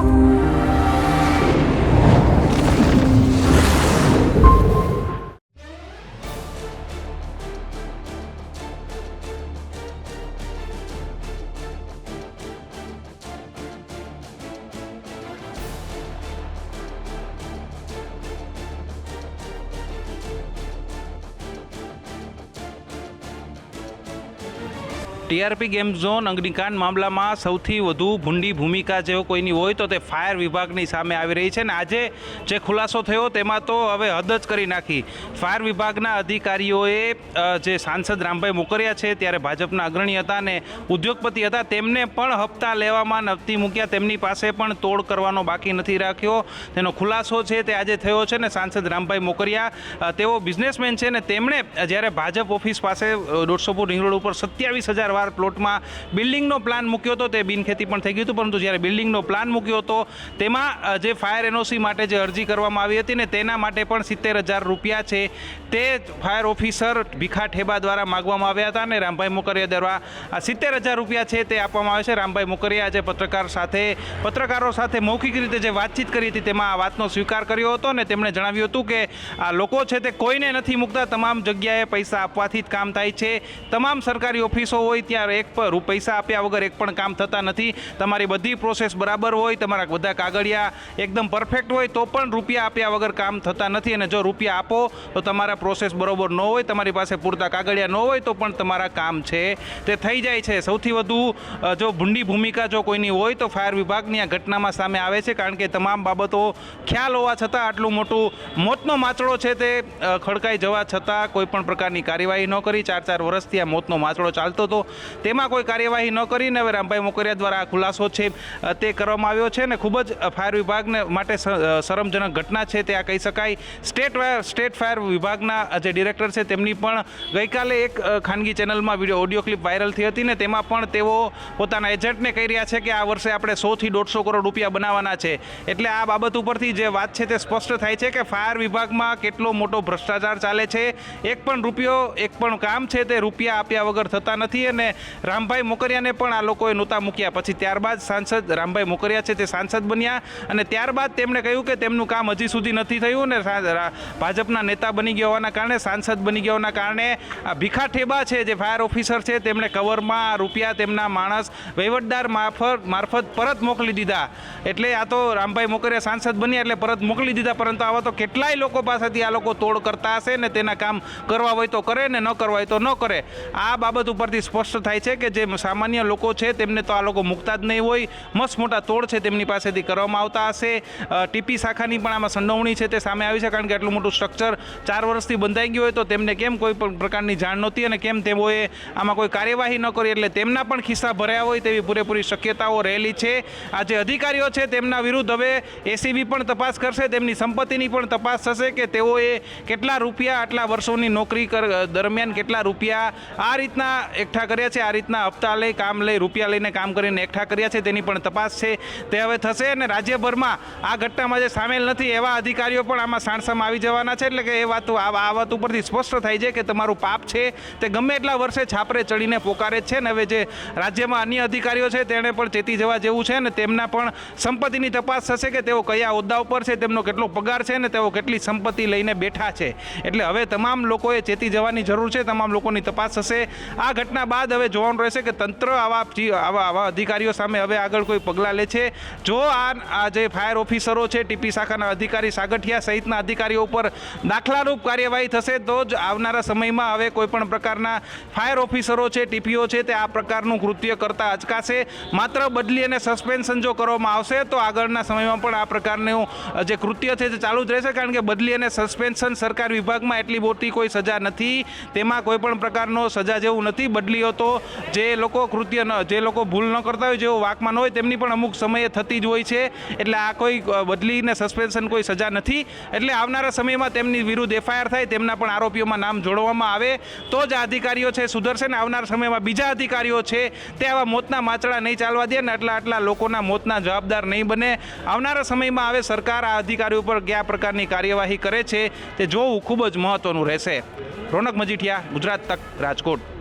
Oh. TRP game zone અગ્નિકાંડ મામલામાં સૌથી વધુ ભૂંડી ભૂમિકા જેવો કોઈની હોય તો તે ફાયર વિભાગની સામે આવી રહી છે અને આજે જે ખુલાસો થયો તેમાં તો હવે હદ જ કરી નાખી. ફાયર વિભાગના અધિકારીઓએ જે સાંસદ રામભાઈ મોકરિયા છે ત્યારે ભાજપના અગ્રણી હતા અને ઉદ્યોગપતિ હતા, તેમને પણ હપ્તા લેવામાં નહોતી મૂક્યા. તેમની પાસે પણ તોડ કરવાનો બાકી નથી રાખ્યો. તેનો ખુલાસો છે તે આજે થયો છે ને સાંસદ રામભાઈ મોકરિયા તેઓ બિઝનેસમેન છે ને તેમણે જ્યારે ભાજપ ઓફિસ પાસે દોઢસો ફૂટ રિંગ રોડ ઉપર સત્યાવીસ હજાર વાર પ્લોટમાં બિલ્ડિંગનો પ્લાન મૂક્યો હતો, તે બિનખેતી પણ થઈ ગયું હતું, પરંતુ જ્યારે બિલ્ડિંગનો પ્લાન મૂક્યો હતો, તેમાં જે ફાયર એનઓસી માટે જે અરજી કરવામાં આવી હતી ને તેના માટે પણ સિત્તેર હજાર રૂપિયા છે, તે ફાયર ઓફિસર ભીખા ઠેબા દ્વારા માગવામાં આવ્યા હતા અને રામભાઈ મોકરિયા દ્વારા, આ સિત્તેર હજાર રૂપિયા છે તે આપવામાં આવે છે. રામભાઈ મોકરિયા આજે પત્રકાર સાથે, પત્રકારો સાથે મૌખિક રીતે જે વાતચીત કરી હતી તેમાં આ વાતનો સ્વીકાર કર્યો હતો ને તેમણે જણાવ્યું હતું કે, આ લોકો છે તે કોઈને નથી મૂકતા, તમામ જગ્યાએ પૈસા આપવાથી જ કામ થાય છે, તમામ સરકારી ઓફિસો હોય ત્યાં એક પૈસા આપ્યા વગર એક પણ કામ થતા નથી. તમારી બધી પ્રોસેસ બરાબર હોય, તમારા બધા કાગળિયા એકદમ પરફેક્ટ હોય, તો પણ રૂપિયા આપ્યા વગર કામ થતા નથી. અને જો રૂપિયા આપો, તો તમારા પ્રોસેસ બરોબર ન હોય, તમારી પાસે પૂરતા કાગળિયા ન હોય, તો પણ તમારા કામ છે. તે થઈ જાય છે. સૌથી વધુ જો ભૂંડી ભૂમિકા જો કોઈની હોય, તો ફાયર વિભાગની આ ઘટનામાં સામે આવે છે, કારણ કે તમામ બાબતો ખ્યાલ હોવા છતાં આટલું મોટું મોતનો માચડો છે તે ખડકાઈ જવા છતાં કોઈ પણ પ્રકારની કાર્યવાહી ન કરી. ચાર ચાર વર્ષથી આ મોતનો માચડો ચાલતો હતો. તેમાં કોઈ કાર્યવાહી ન કરીને હવે રામભાઈ મોકરિયા દ્વારા આ ખુલાસો છે તે કરવામાં આવ્યો છે ને ખૂબ જ ફાયર વિભાગને માટે શરમજનક ઘટના છે તે આ કહી શકાય. સ્ટેટ સ્ટેટ ફાયર વિભાગના જે ડિરેક્ટર છે તેમની પણ ગઈકાલે એક ખાનગી ચેનલમાં વીડિયો, ઓડિયો ક્લિપ વાયરલ થઈ હતી ને તેમાં પણ તેઓ પોતાના એજન્ટને કહી રહ્યા છે કે આ વર્ષે આપણે સોથી દોઢસો કરોડ રૂપિયા બનાવવાના છે. એટલે આ બાબત ઉપરથી જે વાત છે તે સ્પષ્ટ થાય છે કે ફાયર વિભાગમાં કેટલો મોટો ભ્રષ્ટાચાર ચાલે છે. એક પણ રૂપિયો, એક પણ કામ છે તે રૂપિયા આપ્યા વગર થતા નથી અને રામભાઈ મોકરિયાને પણ આ લોકોએ નહોતા મૂક્યા. પછી ત્યારબાદ સાંસદ રામભાઈ મોકરિયા છે તે સાંસદ બન્યા અને ત્યારબાદ તેમણે કહ્યું કે તેમનું કામ હજી સુધી નથી થયું ને ભાજપના નેતા બની ગયા હોવાના કારણે, સાંસદ બની ગયા હોવાના કારણે આ ભીખા ઠેબા છે જે ફાયર ઓફિસર છે તેમણે કવરમાં રૂપિયા તેમના માણસ વહીવટદાર મારફત મારફત પરત મોકલી દીધા. એટલે આ તો રામભાઈ મોકરિયા સાંસદ બન્યા એટલે પરત મોકલી દીધા, પરંતુ આવા તો કેટલાય લોકો પાસેથી આ લોકો તોડ કરતા હશે ને તેના કામ કરવા હોય તો કરે ને ન કરવા હોય તો ન કરે. આ બાબત ઉપરથી સ્પષ્ટ થાય છે કે જે સામાન્ય લોકો છે, તેમને તો આ લોકો મૂકતા જ નહીં હોય. મસ્ત મોટા તોડ છે તેમની પાસેથી કરવામાં આવતા હશે. ટીપી શાખાની પણ આમાં સંડોવણી છે તે સામે આવી છે, કારણ કે આટલું મોટું સ્ટ્રક્ચર ચાર વર્ષથી બંધાઈ ગયું હોય તો તેમને કેમ કોઈ પણ પ્રકારની જાણ નહોતી અને કેમ તેઓએ આમાં કોઈ કાર્યવાહી ન કરી એટલે તેમના પણ ખિસ્સા ભર્યા હોય તેવી પૂરેપૂરી શક્યતાઓ રહેલી છે. આ જે અધિકારીઓ છે તેમના વિરુદ્ધ હવે એસીબી પણ તપાસ કરશે, તેમની સંપત્તિની પણ તપાસ થશે કે તેઓએ કેટલા રૂપિયા આટલા વર્ષોની નોકરી કર, દરમિયાન કેટલા રૂપિયા આ રીતના એકઠા કર્યા છે. આ રીતના હપ્તા લઈ, કામ લઈ, રૂપિયા લઈને કામ કરીને એકઠા કર્યા છે. તેની પણ તપાસ છે. તે હવે થશે અને રાજ્યભરમાં આ ઘટનામાં જે સામેલ નથી એવા અધિકારીઓ પણ આમાં સાણસામાં આવી જવાના છે. એટલે કે એ વાત આ વાત ઉપરથી સ્પષ્ટ થાય છે કે તમારું પાપ છે. તે ગમે એટલા વર્ષે છાપરે ચડીને પોકારે છે ને હવે જે રાજ્યમાં અન્ય અધિકારીઓ છે તેણે પણ ચેતી જવા જેવું છે ને તેમના પણ સંપત્તિની તપાસ થશે કે તેઓ કયા હોદ્દા ઉપર છે, તેમનો કેટલો પગાર છે ને તેઓ કેટલી સંપત્તિ લઈને બેઠા છે. એટલે હવે તમામ લોકોએ ચેતી જવાની જરૂર છે. તમામ લોકોની તપાસ થશે. આ ઘટના બાદ હવે જોવાનું રહેશે કે તંત્ર આવા આવા આવા અધિકારીઓ સામે હવે આગળ કોઈ પગલાં લે છે. જો આ આ જે ફાયર ઓફિસરો છે, ટીપી શાખાના અધિકારી સાગઠિયા સહિતના અધિકારીઓ ઉપર દાખલારૂપ કાર્યવાહી થશે, તો જ આવનારા સમયમાં હવે કોઈપણ પ્રકારના ફાયર ઓફિસરો છે, ટીપીઓ છે, તે આ પ્રકારનું કૃત્ય કરતા અચકાશે. માત્ર બદલી અને સસ્પેન્શન જો કરવામાં આવશે, તો આગળના સમયમાં પણ આ પ્રકારનું જે કૃત્ય છે, તે ચાલુ જ રહેશે, કારણ કે બદલી અને સસ્પેન્શન સરકાર વિભાગમાં એટલી મોટી કોઈ સજા નથી. તેમાં કોઈ પણ પ્રકારનો સજા જેવું નથી. બદલીઓ તો જે લોકો કૃત્ય ન જે લોકો ભૂલ ન કરતા હોય, જેઓ વાકમાં ન હોય, તેમની પણ અમુક સમયે થતી જ હોય છે. એટલે આ કોઈ બદલીને બદલી સસ્પેન્શન કોઈ સજા નથી. એટલે આવનારા સમયમાં તેમની વિરુદ્ધ એફઆઈઆર થાય, તેમના પણ આરોપીઓમાં નામ જોડવામાં આવે. તો જ આ અધિકારીઓ છે સુધરશે ને આવનારા સમયમાં બીજા અધિકારીઓ છે, તે આવા મોતના માચડા નહીં ચાલવા દે ને આટલા આટલા લોકોના મોતના જવાબદાર નહીં બને. આવનારા સમયમાં હવે સરકાર આ અધિકારીઓ પર કયા પ્રકારની કાર્યવાહી કરે છે, તે જોવું ખૂબ જ મહત્વનું રહેશે. રોનક મજીઠિયા, ગુજરાત તક, રાજકોટ.